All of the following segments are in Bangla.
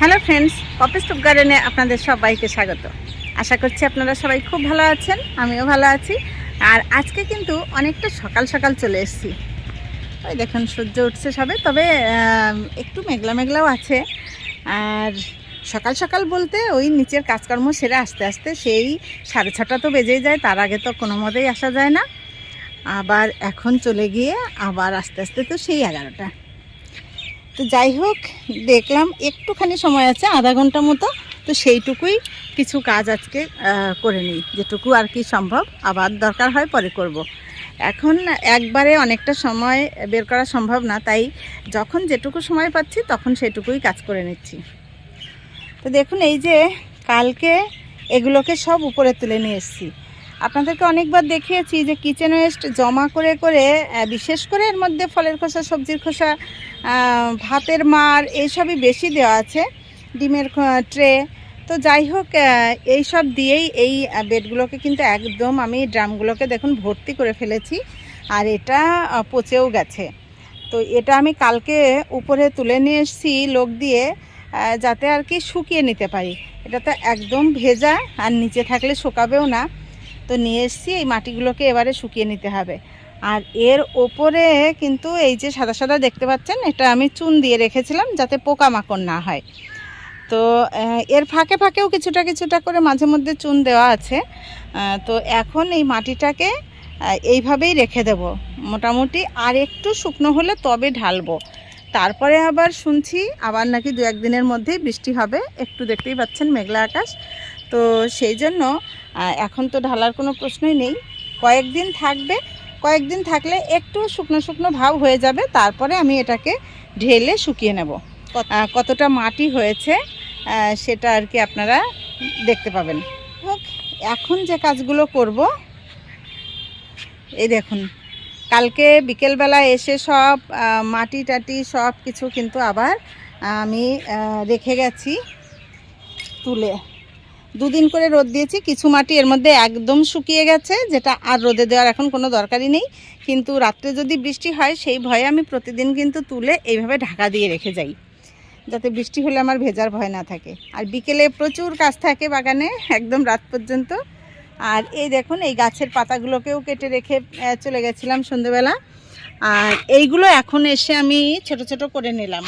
হ্যালো ফ্রেন্ডস কপিস্টপ গার্ডেনে আপনাদের সবাইকে স্বাগত। আশা করছি আপনারা সবাই খুব ভালো আছেন, আমিও ভালো আছি। আর আজকে কিন্তু অনেকটা সকাল সকাল চলে এসেছি। ওই দেখুন, সূর্য উঠছে সবে, তবে একটু মেঘলা মেঘলাও আছে। আর সকাল সকাল বলতে ওই নিচের কাজকর্ম সেরে আস্তে আস্তে সেই সাড়ে ছটা তো বেজেই যায়, তার আগে তো কোনো মতেই আসা যায় না। আবার এখন চলে গিয়ে আবার আস্তে আস্তে তো সেই এগারোটা। তো যাই হোক, দেখলাম একটুখানি সময় আছে, আধা ঘণ্টা মতো, তো সেইটুকুই কিছু কাজ আজকে করে নিই, যেটুকু আর কি সম্ভব। আবার দরকার হয় পরে করব। এখন একবারে অনেকটা সময় বের করা সম্ভব না, তাই যখন যেটুকু সময় পাচ্ছি, তখন সেটুকুই কাজ করে নিচ্ছি। তো দেখুন, এই যে কালকে এগুলোকে সব উপরে তুলে নিয়ে এসেছি। আপনাদেরকে অনেকবার দেখিয়েছি যে কিচেন ওয়েস্ট জমা করে করে বিশেষ করে এর মধ্যে ফলের খোসা, সবজির খোসা ভাতের মার, এইসবই বেশি দেওয়া আছে, ডিমের ট্রে তো যাই হোক এই সব দিয়েই এই বেডগুলোকে কিন্তু একদম আমি ড্রামগুলোকে দেখুন ভর্তি করে ফেলেছি, আর এটা পচেও গেছে। তো এটা আমি কালকে উপরে তুলে নিয়ে এসেছি লোক দিয়ে যাতে আর কি শুকিয়ে নিতে পারি। এটা তো একদম ভেজা, আর নিচে থাকলে শুকাবেও না। তো নিয়ে এসেছি, এই মাটিগুলোকে এবারে শুকিয়ে নিতে হবে। আর এর ওপরে কিন্তু এই যে সাদা সাদা দেখতে পাচ্ছেন, এটা আমি চুন দিয়ে রেখেছিলাম যাতে পোকামাকড় না হয়। তো এর ফাঁকে ফাঁকেও কিছুটা কিছুটা করে মাঝে মধ্যে চুন দেওয়া আছে। তো এখন এই মাটিটাকে এইভাবেই রেখে দেব। মোটামুটি আর একটু শুকনো হলে তবে ঢালবো। তারপরে আবার শুনছি, আবার নাকি দু একদিনের মধ্যেই বৃষ্টি হবে। একটু দেখতেই পাচ্ছেন মেঘলা আকাশ। তো সেই জন্য এখন তো ঢালার কোনো প্রশ্নই নেই। কয়েকদিন থাকবে কয়েকদিন থাকলে একটু শুকনো শুকনো ভাব হয়ে যাবে তারপরে আমি এটাকে ঢেলে শুকিয়ে নেব। কতটা মাটি হয়েছে সেটা আর কি আপনারা দেখতে পাবেন। হোক এখন যে কাজগুলো করব এই দেখুন কালকে বিকেলবেলা এসে সব মাটি টাটি সব কিছু কিন্তু আবার আমি রেখে গেছি তুলে। দুদিন করে রোদ দিয়েছি, কিছু মাটি এর মধ্যে একদম শুকিয়ে গেছে, যেটা আর রোদে দেওয়ার এখন কোনো দরকারই নেই। কিন্তু রাত্রে যদি বৃষ্টি হয়, সেই ভয়ে আমি প্রতিদিন কিন্তু তুলে এইভাবে ঢাকা দিয়ে রেখে যাই, যাতে বৃষ্টি হলে আমার ভেজার ভয় না থাকে। আর বিকেলে প্রচুর কাজ থাকে বাগানে, একদম রাত পর্যন্ত। আর এই দেখুন, এই গাছের পাতাগুলোকেও কেটে রেখে চলে গেছিলাম সন্ধেবেলা। আর এইগুলো এখন এসে আমি ছোট ছোট করে নিলাম,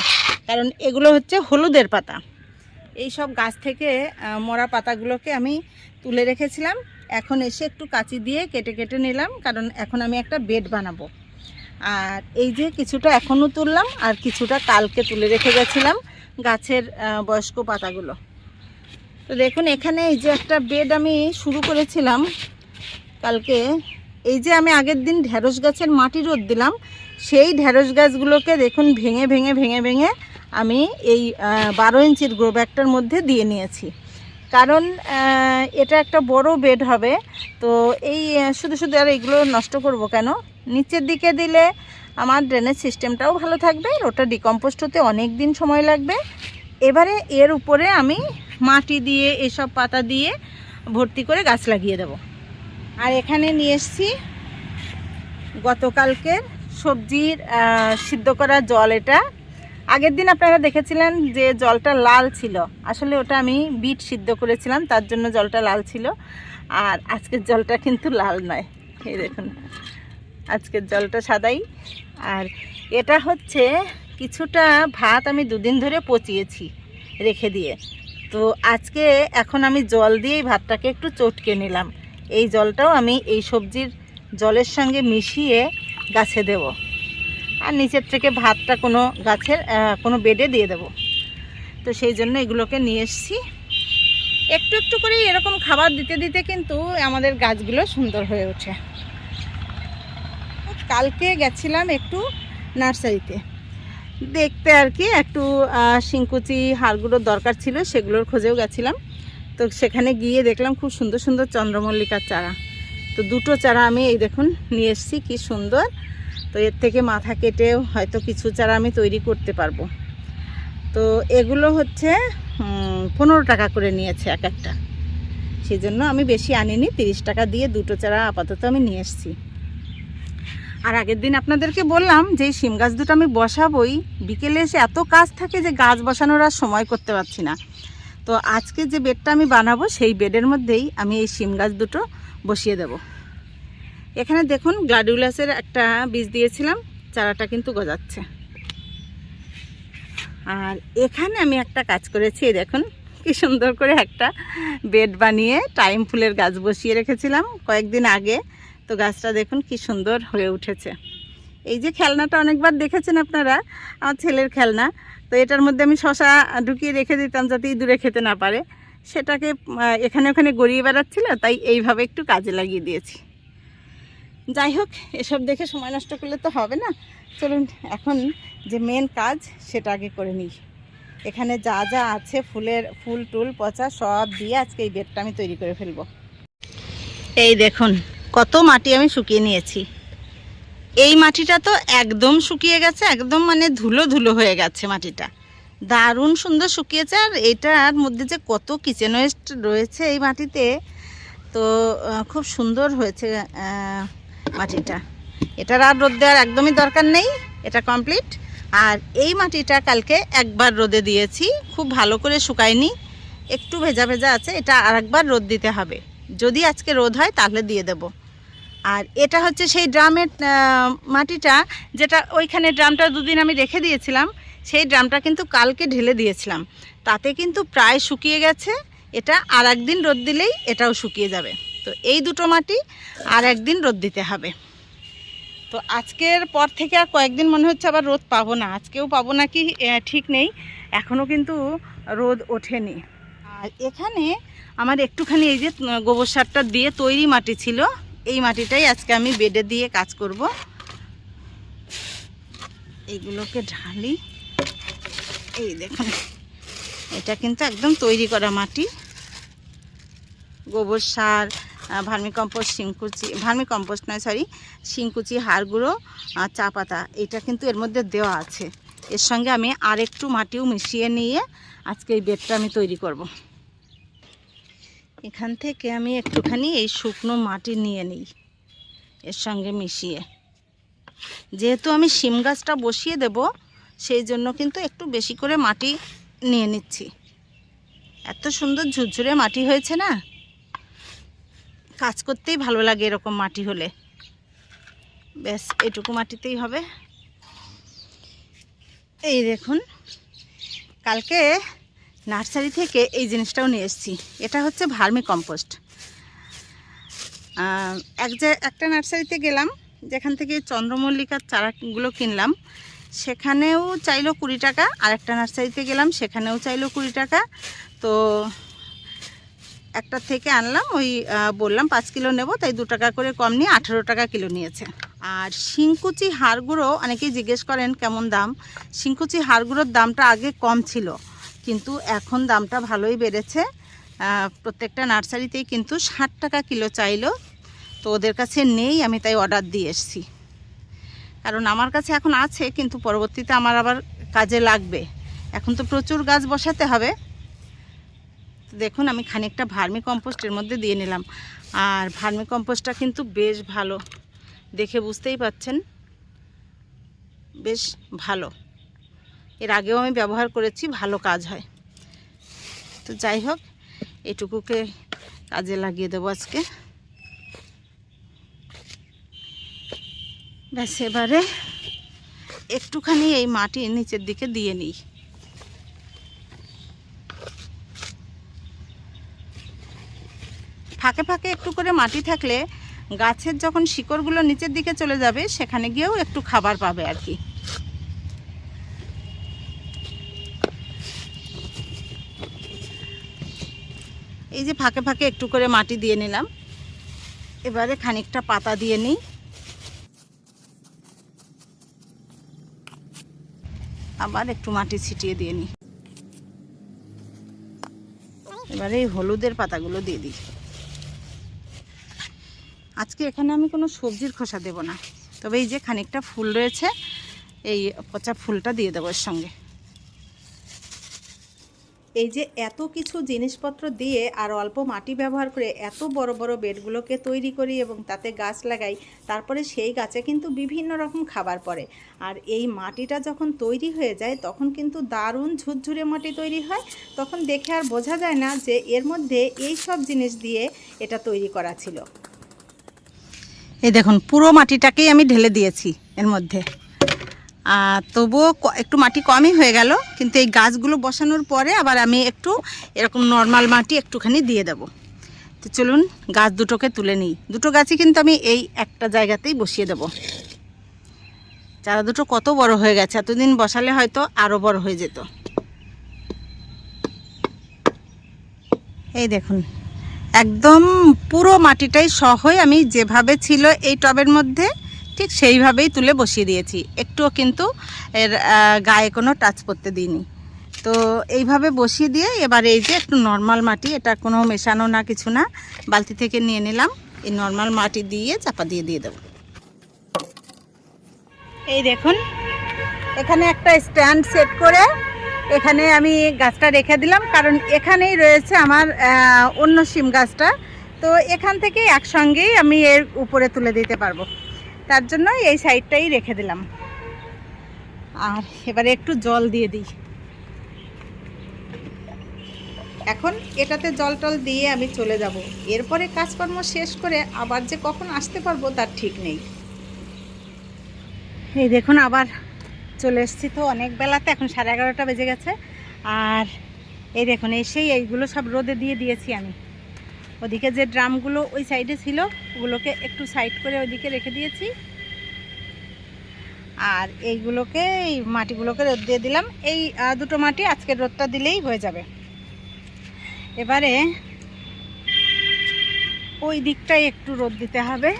কারণ এগুলো হচ্ছে হলুদের পাতা। এই সব গাছ থেকে মরা পাতাগুলোকে আমি তুলে রেখেছিলাম। এখন এসে একটু কাঁচি দিয়ে কেটে কেটে নিলাম, কারণ এখন আমি একটা বেড বানাবো। আর এই যে কিছুটা এখনও তুললাম, আর কিছুটা কালকে তুলে রেখে গেছিলাম গাছের বয়স্ক পাতাগুলো। তো দেখুন, এখানে এই যে একটা বেড আমি শুরু করেছিলাম কালকে। এই যে আমি আগের দিন ঢেঁড়স গাছের মাটি রোদ দিলাম, সেই ঢেঁড়স গাছগুলোকে দেখুন ভেঙে ভেঙে ভেঙে ভেঙে আমি এই বারো ইঞ্চির গ্রো ব্যাগটার মধ্যে দিয়ে নিয়েছি। কারণ এটা একটা বড় বেড হবে, তো এই শুধু শুধু আর এগুলো নষ্ট করব কেন? নিচের দিকে দিলে আমার ড্রেনেজ সিস্টেমটাও ভালো থাকবে, ওটা ডিকম্পোস্ট হতে অনেক দিন সময় লাগবে। এবারে এর উপরে আমি মাটি দিয়ে, এসব পাতা দিয়ে ভর্তি করে গাছ লাগিয়ে দেব। আর এখানে নিয়ে এসছি গতকালকের সবজির সিদ্ধ করা জল এটা। আগের দিন আপনারা দেখেছিলেন যে জলটা লাল ছিল। আসলে ওটা আমি বিট সিদ্ধ করেছিলাম, তার জন্য জলটা লাল ছিল। আর আজকের জলটা কিন্তু লাল নয়। এই দেখুন, আজকের জলটা সাদাই। আর এটা হচ্ছে কিছুটা ভাত আমি দুদিন ধরে পচিয়েছি রেখে দিয়ে। তো আজকে এখন আমি জল দিয়েই ভাতটাকে একটু চটকে নিলাম। এই জলটাও আমি এই সবজির জলের সঙ্গে মিশিয়ে গাছে দেব। আর নিচের থেকে ভাতটা কোনো গাছের কোনো বেডে দিয়ে দেব। তো সেই জন্য এগুলোকে নিয়ে এসেছি। একটু একটু করে এরকম খাবার দিতে দিতে কিন্তু আমাদের গাছগুলো সুন্দর হয়ে ওঠে। কালকে গেছিলাম একটু নার্সারিতে। দেখতে আর কি একটু শিংকুচি হাড়গুলোর দরকার ছিল, সেগুলোর খোঁজেও গেছিলাম। তো সেখানে গিয়ে দেখলাম খুব সুন্দর সুন্দর চন্দ্রমল্লিকার চারা। তো দুটো চারা আমি এই দেখুন নিয়ে এসেছি, কি সুন্দর। তো এর থেকে মাথা কেটে হয়তো কিছু চারা আমি তৈরি করতে পারব। তো এগুলো হচ্ছে পনেরো টাকা করে নিয়েছে এক একটা। সেই জন্য আমি বেশি আনিনি, তিরিশ টাকা দিয়ে দুটো চারা আপাতত আমি নিয়ে এসেছি। আর আগের দিন আপনাদেরকে বললাম যে শিম গাছ দুটো আমি বসাবই। বিকেলে এসে এত কাজ থাকে যে গাছ বসানোর আর সময় করতে পারছি না। তো আজকে যে বেডটা আমি বানাবো, সেই বেডের মধ্যেই আমি এই শিম গাছ দুটো বসিয়ে দেব। এখানে দেখুন গ্লাডিউলাসের একটা বীজ দিয়েছিলাম, চারাটা কিন্তু গজাচ্ছে। আর এখানে আমি একটা কাজ করেছি দেখুন, কি সুন্দর করে একটা বেড বানিয়ে টাইম ফুলের গাছ বসিয়ে রেখেছিলাম কয়েকদিন আগে। তো গাছটা দেখুন কি সুন্দর হয়ে উঠেছে। এই যে খেলনাটা অনেকবার দেখেছেন আপনারা, আমার ছেলের খেলনা। তো এটার মধ্যে আমি শশা ঢুকিয়ে রেখে দিতাম যাতে ইঁদুরে খেতে না পারে। সেটাকে এখানে ওখানে গড়িয়ে বেড়াচ্ছিল, তাই এইভাবে একটু কাজে লাগিয়ে দিয়েছি। যাই হোক, এসব দেখে সময় নষ্ট করলে তো হবে না। চলুন, এখন যে মেন কাজ, সেটা আগে করে নিই। এখানে যা যা আছে, ফুলের, ফুল, টুল, পচা, সব দিয়ে আজকে এই বেডটা আমি তৈরি করে ফেলব। এই দেখুন, কত মাটি আমি শুকিয়ে নিয়েছি। এই মাটিটা তো একদম শুকিয়ে গেছে, একদম মানে ধুলো ধুলো হয়ে গেছে মাটিটা। দারুণ সুন্দর শুকিয়েছে, আর এটার মধ্যে যে কত কিচেন ওয়েস্ট রয়েছে এই মাটিতে, তো খুব সুন্দর হয়েছে মাটিটা। এটার আর রোদ দেওয়ার একদমই দরকার নেই, এটা কমপ্লিট আর এই মাটিটা কালকে একবার রোদে দিয়েছি, খুব ভালো করে শুকায়নি, একটু ভেজা ভেজা আছে, এটা আরেকবার রোদ দিতে হবে। যদি আজকে রোদ হয় তাহলে দিয়ে দেব। আর এটা হচ্ছে সেই ড্রামের মাটিটা, যেটা ওইখানে ড্রামটা দুদিন আমি রেখে দিয়েছিলাম, সেই ড্রামটা কিন্তু কালকে ঢেলে দিয়েছিলাম। তাতে কিন্তু প্রায় শুকিয়ে গেছে, এটা আর একদিন রোদ দিলেই এটাও শুকিয়ে যাবে। তো এই দুটো মাটি আর একদিন রোদ দিতে হবে। তো আজকের পর থেকে আর কয়েকদিন মনে হচ্ছে আবার রোদ পাবো না। আজকেও পাবো না কি ঠিক নেই। এখনও কিন্তু রোদ ওঠেনি। আর এখানে আমার একটুখানি এই যে গোবর সারটা দিয়ে তৈরি মাটি ছিল। এই মাটিটাই আজকে আমি বেডে দিয়ে কাজ করব। এইগুলোকে ঢালি। এই দেখুন, এটা কিন্তু একদম তৈরি করা মাটি। গোবর সার ভার্মি কম্পোস্ট শিংকুচি ভার্মি কম্পোস্ট নয় সরি শিংকুচি হাড় গুঁড়ো চা পাতা, এটা কিন্তু এর মধ্যে দেওয়া আছে। এর সঙ্গে আমি আর একটু মাটিও মিশিয়ে নিয়ে আজকে এই বেডটা আমি তৈরি করব। এখান থেকে আমি একটুখানি এই শুকনো মাটি নিয়ে নিই, এর সঙ্গে মিশিয়ে। যেহেতু আমি শিম গাছটা বসিয়ে দেব, সেই জন্য কিন্তু একটু বেশি করে মাটি নিয়ে নিচ্ছি। এত সুন্দর ঝুরঝুরে মাটি হয়েছে না? কাজ করতেই ভালো লাগে এরকম মাটি হলে। ব্যাস, এটুকু মাটিতেই হবে। এই দেখুন, কালকে নার্সারি থেকে এই জিনিসটাও নিয়ে এসেছি। এটা হচ্ছে ভার্মি কম্পোস্ট। এক যে, একটা নার্সারিতে গেলাম, যেখান থেকে চন্দ্রমল্লিকার চারাগুলো কিনলাম, সেখানেও চাইলো কুড়ি টাকা। আর একটা নার্সারিতে গেলাম, সেখানেও চাইলো কুড়ি টাকা। তো একটা থেকে আনলাম, ওই বললাম পাঁচ কিলো নেব, তাই দু টাকা করে কম নিয়ে আঠেরো টাকা কিলো নিয়েছে। আর শিংকুচি হাড়গুঁড়ো অনেকেই জিজ্ঞেস করেন কেমন দাম। শিংকুচি হাড়গুঁড়োর দামটা আগে কম ছিল, কিন্তু এখন দামটা ভালোই বেড়েছে। প্রত্যেকটা নার্সারিতেই কিন্তু ষাট টাকা কিলো চাইলো, তো ওদের কাছে নেই, আমি তাই অর্ডার দিয়ে এসেছি। কারণ আমার কাছে এখন আছে, কিন্তু পরবর্তীতে আমার আবার কাজে লাগবে। এখন তো প্রচুর গাছ বসাতে হবে দেখুন, আমি খানিকটা ভার্মি কম্পোস্টের মধ্যে দিয়ে নিলাম। আর ভার্মি কম্পোস্টটা কিন্তু বেশ ভালো। দেখে বুঝতেই পাচ্ছেন? বেশ ভালো। এর আগেও আমি ব্যবহার করেছি, ভালো কাজ হয়। তো যাই হোক, এটুকুকে কাজে লাগিয়ে দেবো আজকে। ব্যাস, এবারে একটুখানি এই মাটি নিচের দিকে দিয়ে নিই। ফাঁকে ফাঁকে একটু করে মাটি থাকলে গাছের যখন শিকড়গুলো নিচের দিকে চলে যাবে, সেখানে গিয়েও একটু খাবার পাবে আর কি। এই যে ফাঁকে ফাঁকে একটু করে মাটি দিয়ে নিলাম। এবারে খানিকটা পাতা দিয়ে নিই। আবার একটু মাটি ছিটিয়ে দিয়ে নিই। এবারে এই হলুদের পাতাগুলো দিয়ে দিই। আজকে এখানে আমি কোনো সবজির খোসা দেব না। তবে এই যে খানিকটা ফুল রয়েছে, এই পচা ফুলটা দিয়ে দেবো এর সঙ্গে। এই যে এত কিছু জিনিসপত্র দিয়ে আর অল্প মাটি ব্যবহার করে এত বড় বড় বেডগুলোকে তৈরি করি এবং তাতে গাছ লাগাই, তারপরে সেই গাছে কিন্তু বিভিন্ন রকম খাবার পড়ে। আর এই মাটিটা যখন তৈরি হয়ে যায়, তখন কিন্তু দারুণ ঝুরঝুরে মাটি তৈরি হয়। তখন দেখে আর বোঝা যায় না যে এর মধ্যে এই সব জিনিস দিয়ে এটা তৈরি করা ছিল। এই দেখুন, পুরো মাটিটাকেই আমি ঢেলে দিয়েছি এর মধ্যে। আর তবুও একটু মাটি কমই হয়ে গেল, কিন্তু এই গাছগুলো বসানোর পরে আবার আমি একটু এরকম নর্মাল মাটি একটুখানি দিয়ে দেব। তো চলুন, গাছ দুটোকে তুলে নিই। দুটো গাছই কিন্তু আমি এই একটা জায়গাতেই বসিয়ে দেব। চারা দুটো কত বড় হয়ে গেছে, এতদিন বসালে হয়তো আরও বড় হয়ে যেত। এই দেখুন একদম পুরো মাটিটাই সহই আমি যেভাবে ছিল এই টবের মধ্যে, ঠিক সেইভাবেই তুলে বসিয়ে দিয়েছি। একটুও কিন্তু এর গায়ে কোনো টাচ করতে দিইনি। তো এইভাবে বসিয়ে দিয়ে এবার এই যে একটু নর্মাল মাটি, এটা কোনো মেশানো না, কিছু না, বালতি থেকে নিয়ে নিলাম। এই নর্মাল মাটি দিয়ে চাপা দিয়ে দিয়ে দেবো। এই দেখুন, এখানে একটা স্ট্যান্ড সেট করে এখানে আমি গাছটা রেখে দিলাম, কারণ এখানেই রয়েছে আমার অন্য সিম গাছটা। তো এখান থেকে একসঙ্গেই আমি এর উপরে তুলে দিতে পারব। তার জন্য এই সাইডটাই রেখে দিলাম। আর এবারে একটু জল দিয়ে দিই। এখন এটাতে জল টল দিয়ে আমি চলে যাব। এরপরে কাজকর্ম শেষ করে আবার যে কখন আসতে পারব তার ঠিক নেই। এই দেখুন, আবার চলে এসেছি তো অনেক বেলাতে, এখন সাড়ে এগারোটা বেজে গেছে। আর এই দেখুন, এসেই এইগুলো সব রোদে দিয়ে দিয়েছি আমি। ওদিকে যে ড্রামগুলো ওই সাইডে ছিল, ওগুলোকে একটু সাইড করে ওইদিকে রেখে দিয়েছি। আর এইগুলোকে, এই মাটিগুলোকে রোদ দিয়ে দিলাম। এই দুটো মাটি আজকে রোদটা দিলেই হয়ে যাবে। এবারে ওই দিকটাই একটু রোদ দিতে হবে।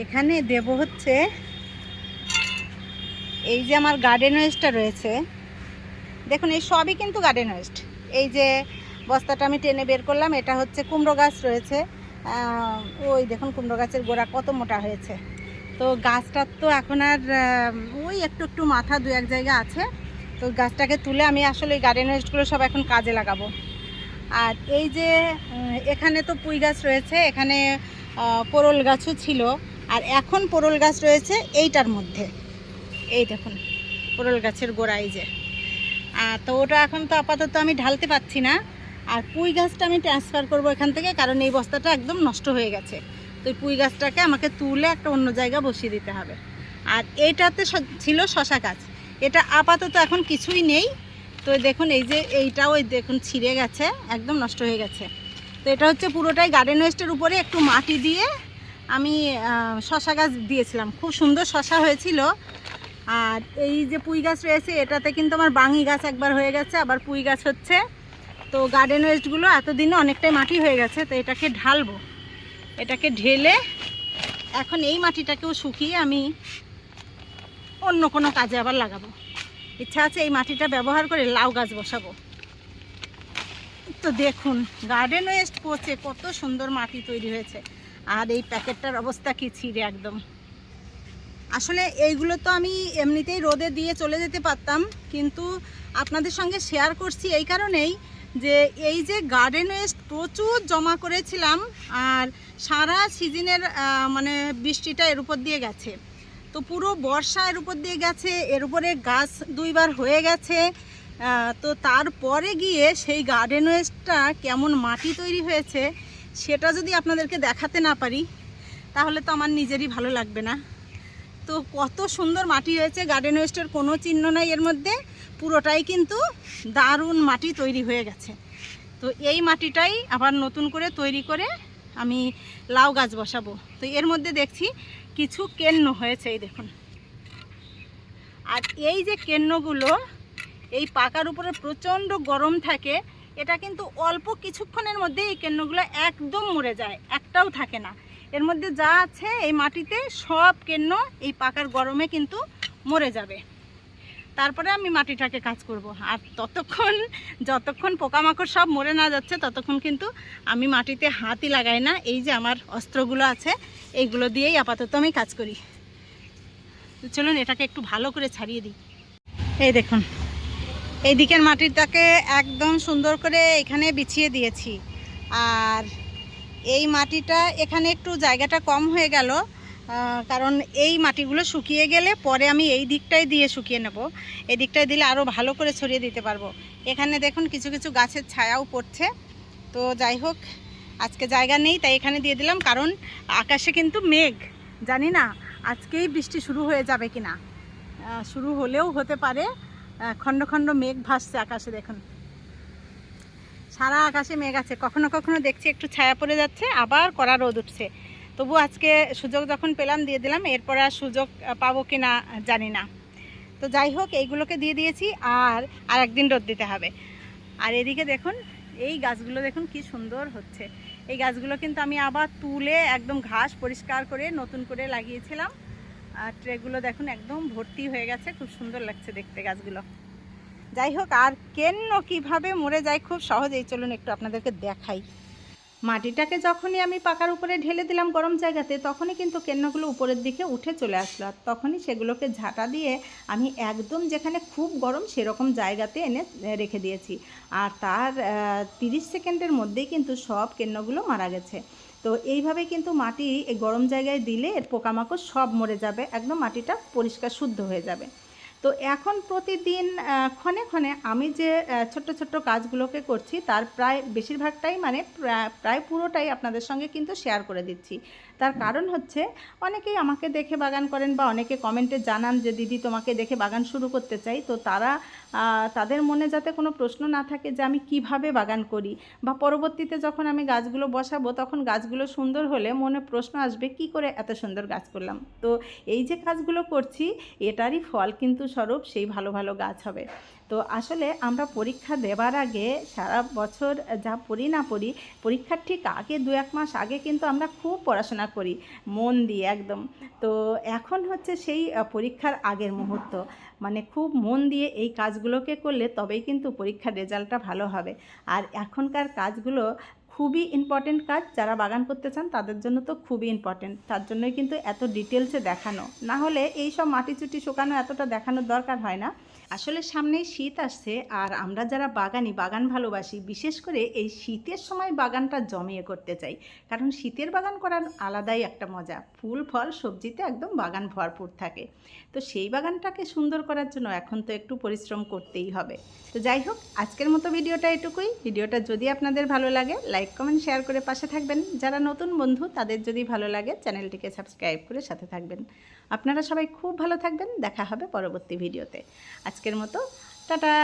এখানে দেব হচ্ছে এই যে আমার গার্ডেন ওয়েস্টটা রয়েছে। দেখুন, এই সবই কিন্তু গার্ডেন ওয়েস্ট এই যে বস্তাটা আমি টেনে বের করলাম, এটা হচ্ছে কুমড়ো গাছ রয়েছে। ওই দেখুন, কুমড়ো গাছের গোড়া কত মোটা হয়েছে। তো গাছটার তো এখন আর ওই একটু একটু মাথা দু এক জায়গা আছে। তো গাছটাকে তুলে আমি আসলে এই গার্ডেন ওয়েস্টগুলো সব এখন কাজে লাগাবো। আর এই যে এখানে তো পুঁই গাছ রয়েছে, এখানে পোরল গাছও ছিল। আর এখন পোরল গাছ রয়েছে এইটার মধ্যে। এই দেখুন পোরল গাছের গোড়া এই যে। আর তো ওটা এখন তো আপাতত আমি ঢালতে পারছি না। আর পুঁই গাছটা আমি ট্রান্সফার করব এখান থেকে, কারণ এই বস্তাটা একদম নষ্ট হয়ে গেছে। তো এই পুঁই গাছটাকে আমাকে তুলে একটা অন্য জায়গা বসিয়ে দিতে হবে। আর এইটাতে ছিল শশা গাছ। এটা আপাতত এখন কিছুই নেই। তো দেখুন, এই যে এইটাও ওই দেখুন ছিঁড়ে গেছে, একদম নষ্ট হয়ে গেছে। তো এটা হচ্ছে পুরোটাই গার্ডেন ওয়েস্টের উপরে একটু মাটি দিয়ে আমি শশা গাছ দিয়েছিলাম। খুব সুন্দর শশা হয়েছিল। আর এই যে পুঁই গাছ রয়েছে, এটাতে কিন্তু আমার বাঙি গাছ একবার হয়ে গেছে, আবার পুঁই গাছ হচ্ছে। তো গার্ডেন ওয়েস্টগুলো এতদিনে অনেকটাই মাটি হয়ে গেছে, তো এটাকে ঢালবো। এটাকে ঢেলে এখন এই মাটিটাকেও শুকিয়ে আমি অন্য কোনো কাজে আবার লাগাবো। ইচ্ছা আছে এই মাটিটা ব্যবহার করে লাউ গাছ বসাবো। তো দেখুন গার্ডেন ওয়েস্ট পচে কত সুন্দর মাটি তৈরি হয়েছে। আর এই প্যাকেটটার অবস্থা কি ছিঁড়ে একদম। আসলে এইগুলো তো আমি এমনিতেই রোদে দিয়ে চলে যেতে পারতাম, কিন্তু আপনাদের সঙ্গে শেয়ার করছি এই কারণেই যে এই যে গার্ডেন ওয়েস্ট প্রচুর জমা করেছিলাম আর সারা সিজনের মানে বৃষ্টিটা এর উপর দিয়ে গেছে। তো পুরো বর্ষা এর উপর দিয়ে গেছে, এর উপরে গাছ দুইবার হয়ে গেছে তো তারপরে গিয়ে সেই গার্ডেন ওয়েস্টটা কেমন মাটি তৈরি হয়েছে সেটা যদি আপনাদেরকে দেখাতে না পারি, তাহলে তো আমার নিজেরই ভালো লাগবে না। তো কত সুন্দর মাটি হয়েছে গার্ডেন ওয়েস্টের কোনো চিহ্ন নাই এর মধ্যে, পুরোটাই কিন্তু দারুণ মাটি তৈরি হয়ে গেছে। তো এই মাটিটাই আবার নতুন করে তৈরি করে আমি লাউ গাছ বসাবো। তো এর মধ্যে দেখছি কিছু কেন্ন হয়েছে, এই দেখুন। আর এই যে কেন্নগুলো, এই পাকার উপরে প্রচণ্ড গরম থাকে এটা কিন্তু অল্প কিছুক্ষণের মধ্যে এই কেন্নগুলো একদম মরে যায়, একটাও থাকে না। এর মধ্যে যা আছে এই মাটিতে সব কেন্ন এই পাকার গরমে কিন্তু মরে যাবে। তারপরে আমি মাটিটাকে কাজ করব। আর ততক্ষণ, যতক্ষণ পোকামাকড় সব মরে না যাচ্ছে, ততক্ষণ কিন্তু আমি মাটিতে হাতই লাগাই না। এই যে আমার অস্ত্রগুলো আছে, এইগুলো দিয়েই আপাতত আমি কাজ করি। চলুন এটাকে একটু ভালো করে ছাড়িয়ে দিই। এই দেখুন এই দিকের মাটিটাকে একদম সুন্দর করে এখানে বিছিয়ে দিয়েছি। আর এই মাটিটা এখানে একটু জায়গাটা কম হয়ে গেল কারণ এই মাটিগুলো শুকিয়ে গেলে পরে আমি এই দিকটাই দিয়ে শুকিয়ে নেব। এই দিকটায় দিলে আরও ভালো করে ছড়িয়ে দিতে পারব। এখানে দেখুন কিছু কিছু গাছের ছায়াও পড়ছে। তো যাই হোক, আজকে জায়গা নেই, তাই এখানে দিয়ে দিলাম, কারণ আকাশে কিন্তু মেঘ। জানি না, আজকেই বৃষ্টি শুরু হয়ে যাবে কি না শুরু হলেও হতে পারে। খণ্ড খণ্ড মেঘ ভাসছে আকাশে, দেখুন। সারা আকাশে মেঘ আছে। কখনো কখনো দেখছি একটু ছায়া পড়ে যাচ্ছে, আবার কড়া রোদ উঠছে। তবু আজকে সুযোগ যখন পেলাম, দিয়ে দিলাম, এরপর আর সুযোগ পাবো কি না জানি না। তো যাই হোক, এইগুলোকে দিয়ে দিয়েছি, আর আর একদিন রোদ দিতে হবে। আর এদিকে দেখুন, এই গাছগুলো দেখুন কি সুন্দর হচ্ছে। এই গাছগুলো কিন্তু আমি আবার তুলে একদম ঘাস পরিষ্কার করে নতুন করে লাগিয়েছিলাম। আর ট্রেগুলো দেখুন, একদম ভর্তি হয়ে গেছে। খুব সুন্দর লাগছে দেখতে গাছগুলো। যাই হোক, আর কেন কীভাবে মরে যায় খুব সহজেই চলুন একটু আপনাদেরকে দেখাই। মাটিটাকে যখনই আমি পাকার উপরে ঢেলে দিলাম গরম জায়গাতে, তখনই কিন্তু কেন্নগুলো উপরের দিকে উঠে চলে আসলো। আর তখনই সেগুলোকে ঝাঁটা দিয়ে আমি একদম যেখানে খুব গরম সেরকম জায়গাতে এনে রেখে দিয়েছি। আর তার তিরিশ সেকেন্ডের মধ্যেই কিন্তু সব কেন্নগুলো মারা গেছে। তো এইভাবে কিন্তু মাটি এই গরম জায়গায় দিলে এর পোকামাকড় সব মরে যাবে, একদম মাটিটা পরিষ্কার শুদ্ধ হয়ে যাবে। তো এখন প্রতিদিন ক্ষণে ক্ষণে আমি যে ছোট্ট ছোট্ট কাজগুলোকে করছি, তার প্রায় বেশিরভাগটাই মানে প্রা- প্রায় পুরোটাই আপনাদের সঙ্গে কিন্তু শেয়ার করে দিচ্ছি। তার কারণ হচ্ছে অনেকেই আমাকে দেখে বাগান করেন বা অনেকে কমেন্টে জানান যে, দিদি, তোমাকে দেখে বাগান শুরু করতে চাই। তো তারা তাদের মনে যাতে কোনো প্রশ্ন না থাকে যে, আমি কীভাবে বাগান করি? বা পরবর্তীতে যখন আমি গাছগুলো বসাবো, তখন গাছগুলো সুন্দর হলে মনে প্রশ্ন আসবে, কি করে এত সুন্দর গাছ করলাম? তো এই যে কাজগুলো করছি, এটারই ফল কিন্তু স্বরূপ সেই ভালো ভালো গাছ হবে। তো আসলে আমরা পরীক্ষা দেবার আগে সারা বছর যা পড়ি না পড়ি, পরীক্ষার ঠিক আগে দু এক মাস আগে কিন্তু আমরা খুব পড়াশোনা করি, মন দিয়ে একদম। তো এখন হচ্ছে সেই পরীক্ষার আগের মুহূর্ত। মানে খুব মন দিয়ে এই কাজগুলোকে করলে তবেই কিন্তু পরীক্ষার রেজাল্টটা ভালো হবে। আর এখনকার কাজগুলো খুবই ইম্পর্টেন্ট কাজ। যারা বাগান করতে চান, তাদের জন্য তো খুবই ইম্পর্টেন্ট তার জন্যই কিন্তু এত ডিটেলসে দেখানো। না হলে এই সব মাটি চুটি শুকানো, এতটা দেখানোর দরকার হয় না। আসলে সামনেই শীত আসছে, আর আমরা যারা বাগানি, বাগান ভালোবাসি, বিশেষ করে এই শীতের সময় বাগানটা জমিয়ে করতে চাই। কারণ শীতের বাগান করার আলাদাই একটা মজা। ফুল, ফল, সবজিতে একদম বাগান ভরপুর থাকে। তো সেই বাগানটাকে সুন্দর করার জন্য এখন তো একটু পরিশ্রম করতেই হবে। তো যাই হোক, আজকের মতো ভিডিওটা এটুকুই। ভিডিওটা যদি আপনাদের ভালো লাগে লাইক কমেন্ট শেয়ার করে পাশে থাকবেন। যারা নতুন বন্ধু, তাদের যদি ভালো লাগে, চ্যানেলটিকে সাবস্ক্রাইব করে সাথে থাকবেন। আপনারা সবাই খুব ভালো থাকবেন। দেখা হবে পরবর্তী ভিডিওতে আজকের মতো, টাটা!